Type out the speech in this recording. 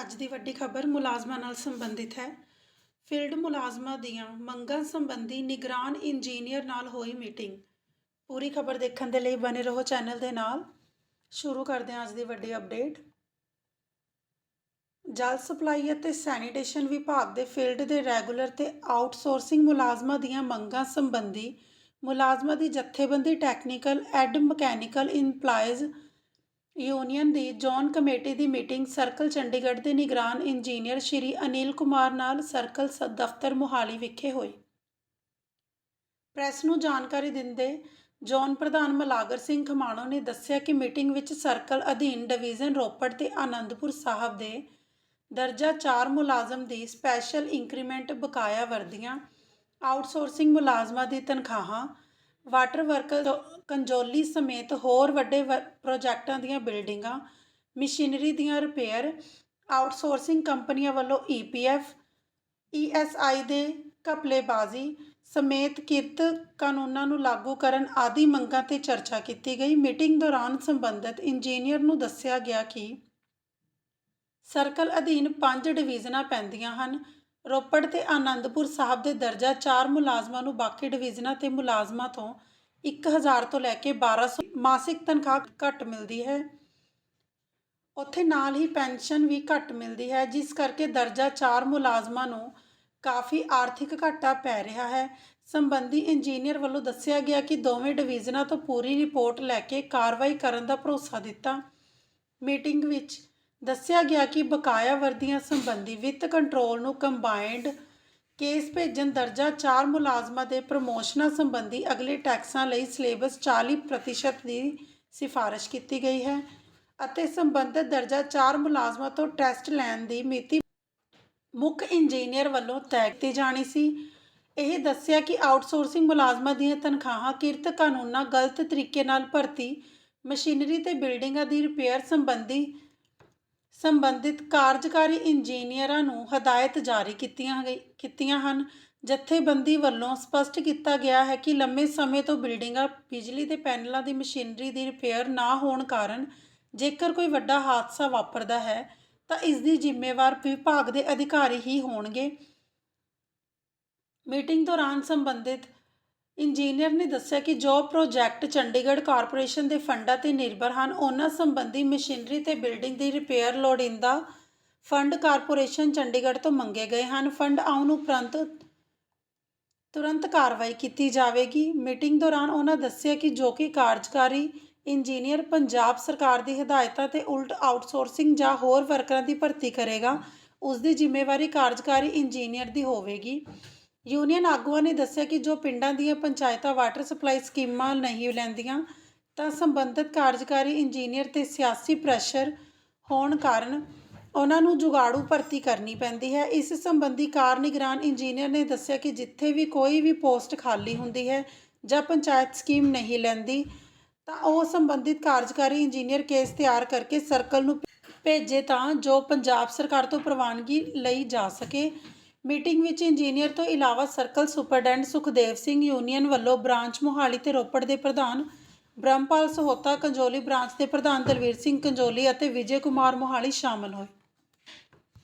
ਅੱਜ ਦੀ ਵੱਡੀ ਖਬਰ ਮੁਲਾਜ਼ਮਾਂ ਨਾਲ ਸੰਬੰਧਿਤ ਹੈ। ਫੀਲਡ ਮੁਲਾਜ਼ਮਾਂ ਦੀਆਂ ਮੰਗਾਂ ਸੰਬੰਧੀ ਨਿਗਰਾਨ ਇੰਜੀਨੀਅਰ ਨਾਲ ਹੋਈ ਮੀਟਿੰਗ। ਪੂਰੀ ਖਬਰ ਦੇਖਣ ਦੇ ਲਈ ਬਨੇ ਰਹੋ ਚੈਨਲ ਦੇ ਨਾਲ। ਸ਼ੁਰੂ ਕਰਦੇ ਹਾਂ ਅੱਜ ਦੀ ਵੱਡੀ ਅਪਡੇਟ। ਜਲ ਸਪਲਾਈ ਅਤੇ ਸੈਨੀਟੇਸ਼ਨ ਵਿਭਾਗ ਦੇ ਫੀਲਡ ਦੇ ਰੈਗੂਲਰ ਤੇ ਆਊਟਸੋਰਸਿੰਗ ਮੁਲਾਜ਼ਮਾਂ ਦੀਆਂ ਮੰਗਾਂ ਸੰਬੰਧੀ ਮੁਲਾਜ਼ਮਾਂ ਦੀ ਜਥੇਬੰਦੀ technical and mechanical employees union the zone committee ਦੀ ਮੀਟਿੰਗ ਸਰਕਲ ਚੰਡੀਗੜ੍ਹ ਦੇ ਨਿਗਰਾਨ ਇੰਜੀਨੀਅਰ ਸ਼੍ਰੀ ਅਨਿਲ ਕੁਮਾਰ ਨਾਲ ਸਰਕਲ ਸ- ਦਫ਼ਤਰ ਮੁਹਾਲੀ ਵਿਖੇ ਹੋਈ। ਪ੍ਰੈਸ ਨੂੰ ਜਾਣਕਾਰੀ ਦਿੰਦੇ ਜ਼ੋਨ ਪ੍ਰਧਾਨ ਮਲਾਗਰ ਸਿੰਘ ਖਮਾਣੋ ਨੇ ਦੱਸਿਆ ਕਿ ਮੀਟਿੰਗ ਵਿੱਚ ਸਰਕਲ ਅਧੀਨ ਡਿਵੀਜ਼ਨ ਰੋਪੜ ਤੇ ਆਨੰਦਪੁਰ ਸਾਹਿਬ ਦੇ ਦਰਜਾ 4 ਮੁਲਾਜ਼ਮ ਦੀ ਸਪੈਸ਼ਲ ਇੰਕਰੀਮੈਂਟ ਬਕਾਇਆ ਵਰਦੀਆਂ, ਆਊਟਸੋਰਸਿੰਗ ਮੁਲਾਜ਼ਮਾਂ ਦੀ ਤਨਖਾਹਾਂ ਵਾਟਰ ਵਰਕਰ ਕੰਜੋਲੀ ਸਮੇਤ ਹੋਰ ਵੱਡੇ ਵ- ਪ੍ਰੋਜੈਕਟਾਂ ਦੀਆਂ ਬਿਲਡਿੰਗਾਂ, ਮਸ਼ੀਨਰੀ ਦੀਆਂ ਰਿਪੇਅਰ, ਆਊਟਸੋਰਸਿੰਗ ਕੰਪਨੀਆਂ ਵੱਲੋਂ E ਈਪੀਐਫ ਈਐਸਆਈ ਦੇ ਘਪਲੇਬਾਜ਼ੀ ਸਮੇਤ ਕਿਰਤ ਕਾਨੂੰਨਾਂ ਨੂੰ ਲਾਗੂ ਕਰਨ ਆਦਿ ਮੰਗਾਂ ਤੇ ਚਰਚਾ ਕੀਤੀ ਗਈ। ਮੀਟਿੰਗ ਦੌਰਾਨ ਸੰਬੰਧਿਤ ਇੰਜੀਨੀਅਰ ਨੂੰ ਦੱਸਿਆ ਗਿਆ ਕਿ ਸਰਕਲ ਅਧੀਨ ਪੰਜ ਡਿਵੀਜ਼ਨਾਂ ਪੈਂਦੀਆਂ ਹਨ। ਰੋਪੜ ਤੇ ਆਨੰਦਪੁਰ ਸਾਹਿਬ ਦੇ ਦਰਜਾ 4 ਮੁਲਾਜ਼ਮਾਂ ਨੂੰ ਬਾਕੀ ਡਿਵੀਜ਼ਨਾਂ ਤੇ ਮੁਲਾਜ਼ਮਾਂ ਤੋਂ 1000 ਤੋਂ ਲੈ ਕੇ 1200 ਮਾਸਿਕ ਤਨਖਾਹ ਘੱਟ ਮਿਲਦੀ ਹੈ। ਉੱਥੇ ਨਾਲ ਹੀ ਪੈਨਸ਼ਨ ਵੀ ਘੱਟ ਮਿਲਦੀ ਹੈ, ਜਿਸ ਕਰਕੇ ਦਰਜਾ 4 ਮੁਲਾਜ਼ਮਾਂ ਨੂੰ ਕਾਫੀ ਆਰਥਿਕ ਘਾਟਾ ਪੈ ਰਿਹਾ ਹੈ। ਸੰਬੰਧੀ ਇੰਜੀਨੀਅਰ ਵੱਲੋਂ ਦੱਸਿਆ ਗਿਆ ਕਿ ਦੋਵੇਂ ਡਿਵੀਜ਼ਨਾਂ ਤੋਂ ਪੂਰੀ ਰਿਪੋਰਟ ਲੈ ਕੇ ਕਾਰਵਾਈ ਕਰਨ ਦਾ ਭਰੋਸਾ ਦਿੱਤਾ। ਮੀਟਿੰਗ ਵਿੱਚ ਦੱਸਿਆ ਗਿਆ ਕਿ ਬਕਾਇਆ ਵਰਦੀਆਂ ਸੰਬੰਧੀ ਵਿੱਤ ਕੰਟਰੋਲ ਨੂੰ ਕੰਬਾਈਨਡ ਕੇਸ ਭੇਜਣ ਦਰਜਾ 4 ਮੁਲਾਜ਼ਮਾਂ ਦੇ ਪ੍ਰਮੋਸ਼ਨਾਂ ਸੰਬੰਧੀ ਅਗਲੇ ਟੈਕਸਾਂ ਲਈ ਸਿਲੇਬਸ 40% ਦੀ ਸਿਫਾਰਿਸ਼ ਕੀਤੀ ਗਈ ਹੈ ਅਤੇ ਸੰਬੰਧਿਤ ਦਰਜਾ 4 ਮੁਲਾਜ਼ਮਾਂ ਤੋਂ ਟੈਸਟ ਲੈਣ ਦੀ ਮਿਤੀ ਮੁੱਖ ਇੰਜੀਨੀਅਰ ਵੱਲੋਂ ਤੈਅ ਕੀਤੀ ਜਾਣੀ ਸੀ। ਇਹ ਦੱਸਿਆ ਕਿ ਆਊਟਸੋਰਸਿੰਗ ਮੁਲਾਜ਼ਮਾਂ ਦੀਆਂ ਤਨਖਾਹਾਂ ਕਿਰਤ ਕਾਨੂੰਨਾਂ ਗਲਤ ਤਰੀਕੇ ਨਾਲ ਭਰਤੀ, ਮਸ਼ੀਨਰੀ ਤੇ ਬਿਲਡਿੰਗਾਂ ਦੀ ਰਿਪੇਅਰ ਸੰਬੰਧੀ ਸੰਬੰਧਿਤ ਕਾਰਜਕਾਰੀ ਇੰਜੀਨੀਅਰਾਂ ਨੂੰ ਹਦਾਇਤ ਜਾਰੀ ਕੀਤੀਆਂ ਗਈ ਕੀਤੀਆਂ ਹਨ। ਜਥੇਬੰਦੀ ਵੱਲੋਂ ਸਪਸ਼ਟ ਕੀਤਾ ਗਿਆ ਹੈ ਕਿ ਲੰਮੇ ਸਮੇਂ ਤੋਂ ਬਿਲਡਿੰਗਾਂ, ਬਿਜਲੀ ਦੇ ਪੈਨਲਾਂ ਦੀ ਮਸ਼ੀਨਰੀ ਦੀ ਰਿਪੇਅਰ ਨਾ ਹੋਣ ਕਾਰਨ ਜੇਕਰ ਕੋਈ ਵੱਡਾ ਹਾਦਸਾ ਵਾਪਰਦਾ ਹੈ, ਤਾਂ ਇਸ ਦੀ ਜ਼ਿੰਮੇਵਾਰ ਵਿਭਾਗ ਦੇ ਅਧਿਕਾਰੀ ਹੀ ਹੋਣਗੇ। ਮੀਟਿੰਗ ਦੌਰਾਨ ਸੰਬੰਧਿਤ ਇੰਜੀਨੀਅਰ ਨੇ ਦੱਸਿਆ ਕਿ ਜੋ ਪ੍ਰੋਜੈਕਟ ਚੰਡੀਗੜ੍ਹ ਕਾਰਪੋਰੇਸ਼ਨ ਦੇ ਫੰਡਾਂ ਤੇ ਨਿਰਭਰ ਹਨ, ਉਹਨਾਂ ਸੰਬੰਧੀ ਮਸ਼ੀਨਰੀ ਤੇ ਬਿਲਡਿੰਗ ਦੀ ਰਿਪੇਅਰ ਲੋੜੀਂਦਾ ਫੰਡ ਕਾਰਪੋਰੇਸ਼ਨ ਚੰਡੀਗੜ੍ਹ ਤੋਂ ਮੰਗੇ ਗਏ ਹਨ। ਫੰਡ ਆਉਣ ਉਪਰੰਤ ਤੁਰੰਤ ਕਾਰਵਾਈ ਕੀਤੀ ਜਾਵੇਗੀ। ਮੀਟਿੰਗ ਦੌਰਾਨ ਉਹਨਾਂ ਦੱਸਿਆ ਕਿ ਜੋ ਕਿ ਕਾਰਜਕਾਰੀ ਇੰਜੀਨੀਅਰ ਪੰਜਾਬ ਸਰਕਾਰ ਦੀ ਹਦਾਇਤਾਂ ਤੇ ਉਲਟ ਆਊਟਸੋਰਸਿੰਗ ਜਾਂ ਹੋਰ ਵਰਕਰਾਂ ਦੀ ਭਰਤੀ ਕਰੇਗਾ ਉਸ ਦੀ ਜ਼ਿੰਮੇਵਾਰੀ ਕਾਰਜਕਾਰੀ ਇੰਜੀਨੀਅਰ ਦੀ ਹੋਵੇਗੀ। ਯੂਨੀਅਨ ਆਗੂਆਂ ਨੇ ਦੱਸਿਆ ਕਿ ਜੋ ਪਿੰਡਾਂ ਦੀਆਂ ਪੰਚਾਇਤਾਂ ਵਾਟਰ ਸਪਲਾਈ ਸਕੀਮਾਂ ਨਹੀਂ ਲੈਂਦੀਆਂ, ਤਾਂ ਸੰਬੰਧਿਤ ਕਾਰਜਕਾਰੀ ਇੰਜੀਨੀਅਰ ਤੇ ਸਿਆਸੀ ਪ੍ਰੈਸ਼ਰ ਹੋਣ ਕਾਰਨ ਉਹਨਾਂ ਨੂੰ ਜੁਗਾੜੂ ਭਰਤੀ ਕਰਨੀ ਪੈਂਦੀ ਹੈ। ਇਸ ਸੰਬੰਧੀ ਕਾਰ ਨਿਗਰਾਨ ਇੰਜੀਨੀਅਰ ਨੇ ਦੱਸਿਆ ਕਿ ਜਿੱਥੇ ਵੀ ਕੋਈ ਵੀ ਪੋਸਟ ਖਾਲੀ ਹੁੰਦੀ ਹੈ ਜਾਂ ਪੰਚਾਇਤ ਸਕੀਮ ਨਹੀਂ ਲੈਂਦੀ, ਤਾਂ ਉਹ ਸੰਬੰਧਿਤ ਕਾਰਜਕਾਰੀ ਇੰਜੀਨੀਅਰ ਕੇਸ ਤਿਆਰ ਕਰਕੇ ਸਰਕਲ ਨੂੰ ਭੇਜੇ ਤਾਂ ਜੋ ਪੰਜਾਬ ਸਰਕਾਰ ਤੋਂ ਪ੍ਰਵਾਨਗੀ ਲਈ ਜਾ ਸਕੇ। ਮੀਟਿੰਗ ਵਿੱਚ ਇੰਜੀਨੀਅਰ ਤੋਂ ਇਲਾਵਾ circle superintendent Sukhdev Singh union ਵੱਲੋਂ ਬ੍ਰਾਂਚ ਮੋਹਾਲੀ ਤੇ ਰੋਪੜ ਦੇ ਪ੍ਰਧਾਨ ਬ੍ਰਹਮਪਾਲ ਸਹੋਤਾ, ਕੰਜੋਲੀ ਬ੍ਰਾਂਚ ਦੇ ਪ੍ਰਧਾਨ ਦਲਵੀਰ ਸਿੰਘ ਕੰਜੋਲੀ ਅਤੇ ਵਿਜੇ ਕੁਮਾਰ ਮੋਹਾਲੀ ਸ਼ਾਮਲ ਹੋਏ।